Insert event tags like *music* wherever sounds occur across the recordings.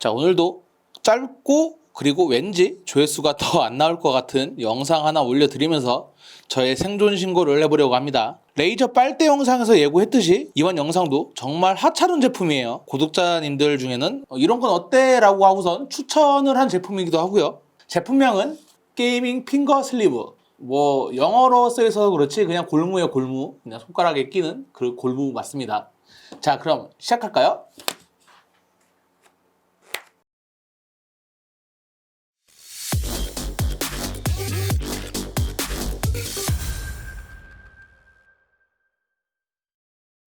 자, 오늘도 짧고 그리고 왠지 조회수가 더 안 나올 것 같은 영상 하나 올려드리면서 저의 생존 신고를 해보려고 합니다. 레이저 빨대 영상에서 예고했듯이 이번 영상도 정말 하찮은 제품이에요. 구독자님들 중에는 어, 이런 건 어때? 라고 하고선 추천을 한 제품이기도 하고요. 제품명은 게이밍 핑거 슬리브. 뭐 영어로 쓰여서 그렇지 그냥 골무예요 골무. 그냥 손가락에 끼는 그 골무 맞습니다. 자 그럼 시작할까요?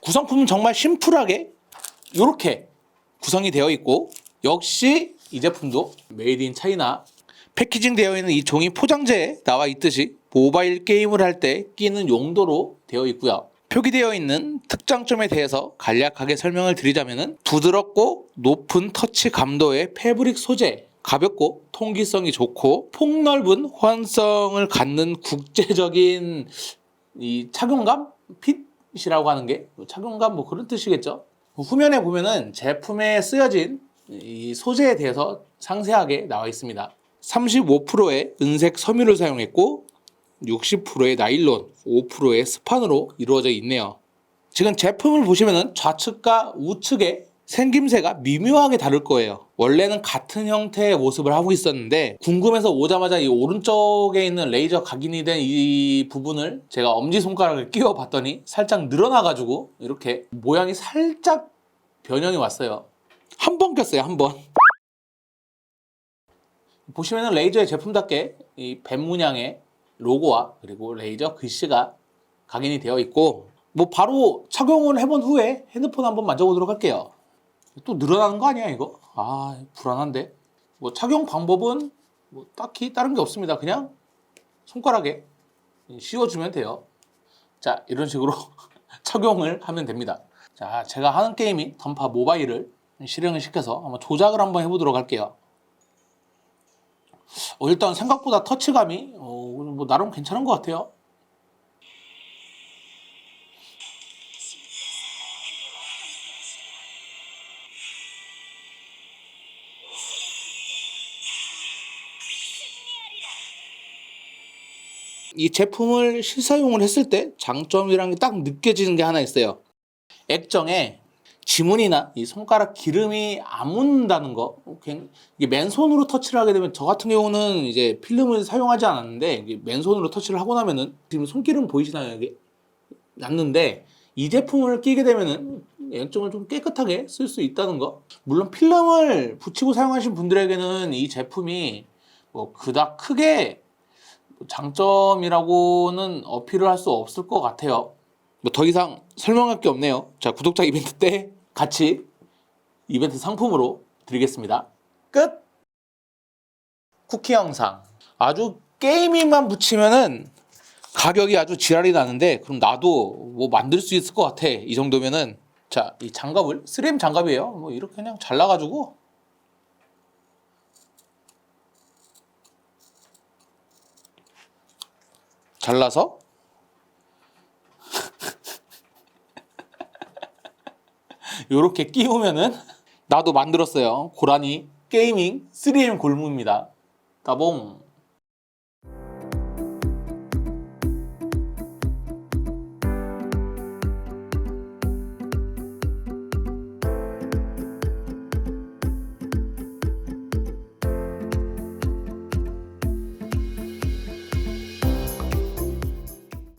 구성품은 정말 심플하게 이렇게 구성이 되어 있고 역시 이 제품도 메이드 인 차이나 패키징 되어 있는 이 종이 포장재에 나와 있듯이 모바일 게임을 할 때 끼는 용도로 되어 있고요. 표기되어 있는 특장점에 대해서 간략하게 설명을 드리자면 부드럽고 높은 터치 감도의 패브릭 소재 가볍고 통기성이 좋고 폭넓은 호환성을 갖는 국제적인 이 착용감 핏 이라고 하는 게 착용감 뭐 그런 뜻이겠죠. 후면에 보면은 제품에 쓰여진 이 소재에 대해서 상세하게 나와 있습니다. 35%의 은색 섬유를 사용했고 60%의 나일론, 5%의 스판으로 이루어져 있네요. 지금 제품을 보시면은 좌측과 우측의 생김새가 미묘하게 다를 거예요. 원래는 같은 형태의 모습을 하고 있었는데 궁금해서 오자마자 이 오른쪽에 있는 레이저 각인이 된 이 부분을 제가 엄지손가락을 끼워 봤더니 살짝 늘어나가지고 이렇게 모양이 살짝 변형이 왔어요. 한 번 꼈어요, 한 번. 보시면은 레이저의 제품답게 이 뱀 문양의 로고와 그리고 레이저 글씨가 각인이 되어 있고 뭐 바로 착용을 해본 후에 핸드폰 한번 만져보도록 할게요. 또 늘어나는 거 아니야 이거? 아 불안한데. 뭐 착용 방법은 뭐 딱히 다른 게 없습니다. 그냥 손가락에 씌워주면 돼요. 자 이런 식으로 *laughs* 착용을 하면 됩니다. 자 제가 하는 게임이 던파 모바일을 실행을 시켜서 한번 조작을 한번 해보도록 할게요. 어, 일단 생각보다 터치감이 어, 뭐 나름 괜찮은 것 같아요. 이 제품을 실사용을 했을 때 장점이라는 게 딱 느껴지는 게 하나 있어요. 액정에 지문이나 이 손가락 기름이 안 묻는다는 거. 이게 맨손으로 터치를 하게 되면 저 같은 경우는 이제 필름을 사용하지 않았는데 이게 맨손으로 터치를 하고 나면은 지금 손기름 보이시나요 여기? 났는데 이 제품을 끼게 되면은 액정을 좀 깨끗하게 쓸 수 있다는 거. 물론 필름을 붙이고 사용하신 분들에게는 이 제품이 뭐 그닥 크게 장점이라고는 어필을 할 수 없을 것 같아요. 뭐 더 이상 설명할 게 없네요. 자, 구독자 이벤트 때 같이 이벤트 상품으로 드리겠습니다. 끝! 쿠키 영상. 아주 게이밍만 붙이면은 가격이 아주 지랄이 나는데 그럼 나도 뭐 만들 수 있을 것 같아. 이 정도면은 자, 이 장갑을 3M 장갑이에요. 뭐 이렇게 그냥 잘라가지고 잘라서 *laughs* 요렇게 끼우면은 나도 만들었어요. 고라니 게이밍 3M 골무입니다. 따봉.